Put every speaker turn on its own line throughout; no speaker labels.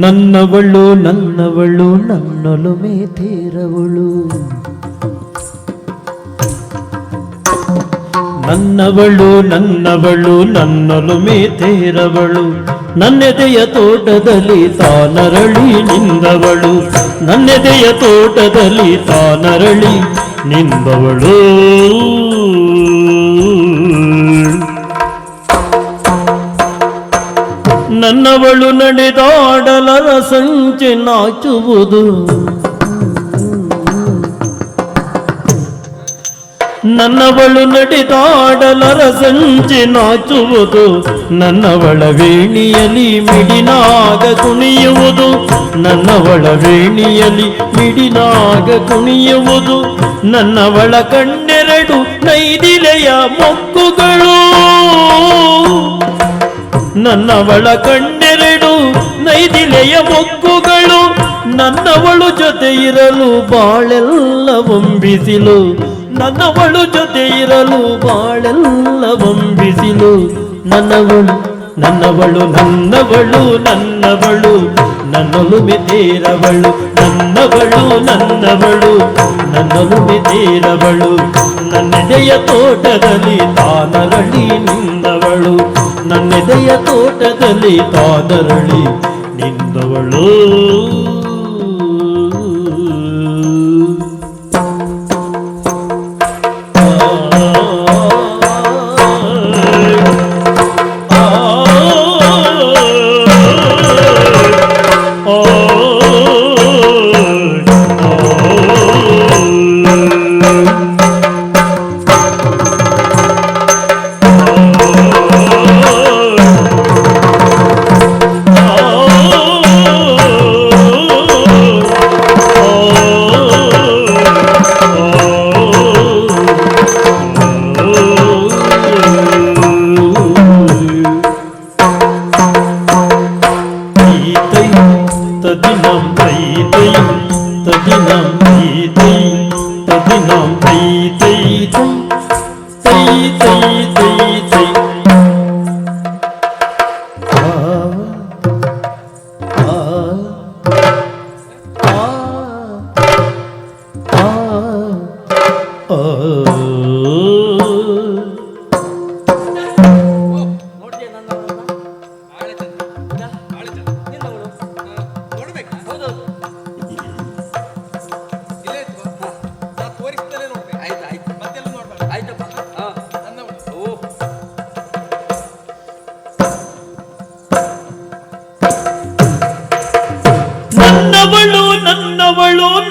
ನನ್ನವಳು ನನ್ನವಳು ನನ್ನೊಲುಮೆ ತೀರವಳು ನನ್ನವಳು ನನ್ನವಳು ನನ್ನೊಲುಮೆ ತೇರವಳು ನನ್ನೆದೆಯ ತೋಟದಲ್ಲಿ ತಾನರಳಿ ನಿಂದವಳು. ನನ್ನೆದೆಯ ತೋಟದಲ್ಲಿ ತಾನರಳಿ ನಿಂದವಳು. ನನ್ನವಳು ನಡೆದಾಡಲರ ಸಂಚೆ ನಾಚುವುದು. ನನ್ನವಳು ನಡೆದಾಡಲರ ಸಂಚೆ ನಾಚುವುದು. ನನ್ನವಳ ವೇಣಿಯಲಿ ಮಿಡಿನಾಗ ಕುಣಿಯುವುದು. ನನ್ನವಳ ವೇಣಿಯಲಿ ಮಿಡಿನಾಗ ಕುಣಿಯುವುದು. ನನ್ನವಳ ಕಣ್ಣೆರಡು ನೈದಿಲೆಯ ಮೊಕ್ಕುಗಳು ನನ್ನವಳ ಕಣ್ಣೆರಡು, ನೈದಿಲೆಯ ಮೊಗ್ಗುಗಳು, ನನ್ನವಳು ಜೊತೆ ಇರಲು ಬಾಳೆಲ್ಲ ಒಂಬಿಸಿಲು. ನನ್ನವಳು ಜೊತೆ ಇರಲು ಬಾಳೆಲ್ಲ ಒಂಬಿಸಿಲು. ನನ್ನವಳು ನನ್ನವಳು ನನ್ನವಳು ನನ್ನವಳು ನನ್ನಲು ಮೆತೇರವಳು ನನ್ನವಳು ನನ್ನವಳು ನನ್ನೊಲುಮೆ ಮೆತೇರವಳು ನನ್ನೆದೆಯ ತೋಟದಲ್ಲಿ ತಾನರಳಿ ನಿಂದವಳು ನನ್ನೆದೆಯ ತೋಟದಲ್ಲಿ ತಾನರಳಿ ನಿಂದವಳು
తదినం ప్రీతై తదినం ప్రీతై తదినం ప్రీతై. తై తై
తై తై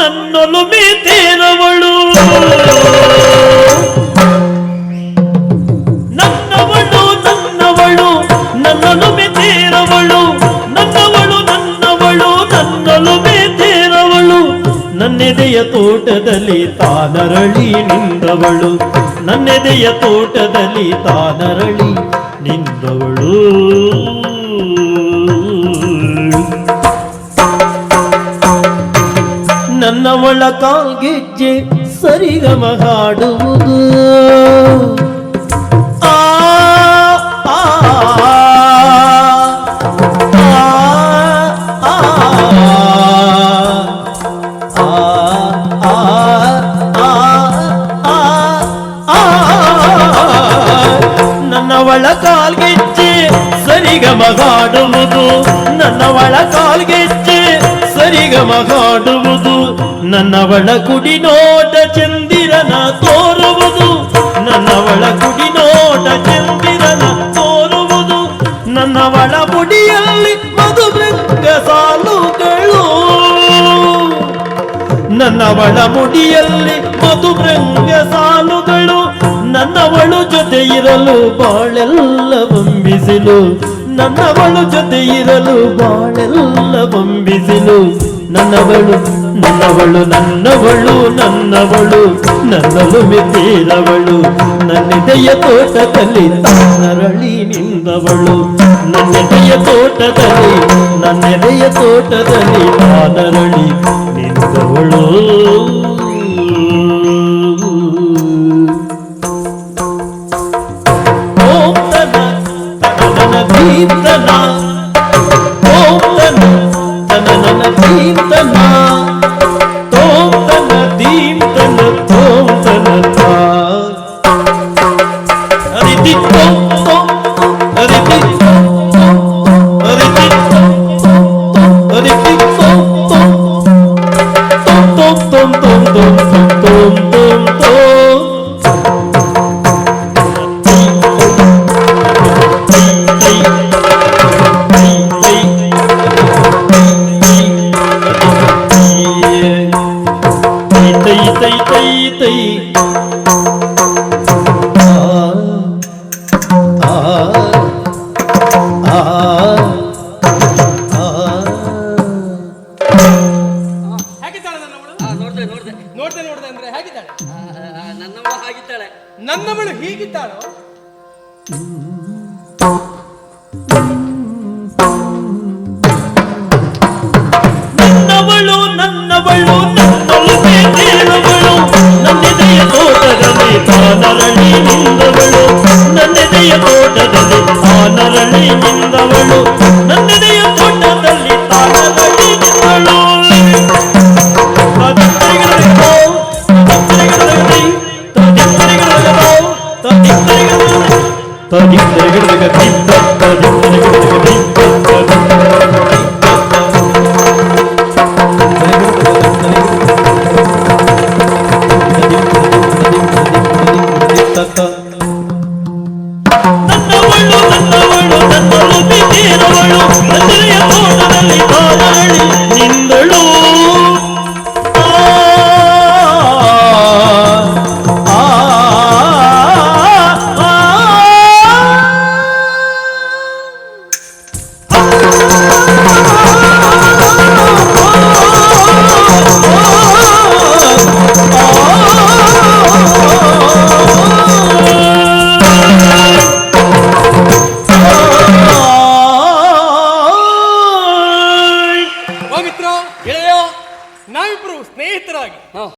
ನನ್ನೊಲುಮೆ ತೇರವಳು ನನ್ನವಳು ನನ್ನವಳು ನನ್ನೊಲುಮೆ ತೇರವಳು ನನ್ನವಳು ನನ್ನವಳು ನನ್ನೊಲುಮೆ ತೇರವಳು ನನ್ನೆದೆಯ ತೋಟದಲ್ಲಿ ತಾನರಳಿ ನಿಂದವಳು. ನನ್ನೆದೆಯ ತೋಟದಲ್ಲಿ ತಾನರಳಿ ನಿಂದವಳು. ನನ್ನವಳ ಕಾಲ್ಗೆಜ್ಜೆ ಸರಿಗಮ ಹಾಡುವುದು ಆ ನನ್ನವಳ ಕಾಲ್ಗೆಜ್ಜೆ ಸರಿಗಮ ಹಾಡುವುದು ನನ್ನವಳ ಕುಡಿನೋಟ ಚಂದಿರನ ತೋರುವುದು. ನನ್ನವಳ ಕುಡಿನೋಟ ಚಂದಿರನ ತೋರುವುದು. ನನ್ನವಳ ಮುಡಿಯಲ್ಲಿ ಮಧುಮೃಂಗ ಸಾಲುಗಳು. ನನ್ನವಳ ಮುಡಿಯಲ್ಲಿ ಮಧುಮೃಂಗ ಸಾಲುಗಳು. ನನ್ನವಳು ಜೊತೆ ಇರಲು ಬಾಳೆಲ್ಲ ಬಂಬಿಸಿಲು. ನನ್ನವಳು ಜೊತೆ ಇರಲು ಬಾಳೆಲ್ಲ ಬಂಬಿಸಿಲು. ನನ್ನವಳು ನನ್ನವಳು ನನ್ನವಳು ನನ್ನವಳು ನನ್ನಲು ಮಿತೀರವಳು ನನ್ನಿದೆಯ ತೋಟದಲ್ಲಿ ನರಳಿ ನಿಂದವಳು ನನ್ನೆದೆಯ ತೋಟದಲ್ಲಿ ನನ್ನೆದೆಯ ತೋಟದಲ್ಲಿ ನಾನರಳಿ ನಿಂದವಳು Keep the night. ಆ
ಹೇಗಿದ್ದಾಳೆ ನನ್ನ
ಮಗಳು ನೋಡ್ದೆ ನೋಡ್ದೆ
ನೋಡ್ದೆ ನೋಡ್ದೆ ಅಂದ್ರೆ ಹೇಗಿದ್ದಾಳೆ
ನನ್ನ ಮಗಳು ಹಾಗಿದ್ದಾಳೆ
ನನ್ನ ಮಗಳು ಹೀಗಿದ್ದಾಳೋ ನೋಟದಲ್ಲಿ ಆನರಳಿ ನಿಂದವಳು ನನ್ನೆಡೆಯ ತೋಟದಲ್ಲಿ ತಾನರಳಿ ನಿಂದಳು
ta
ta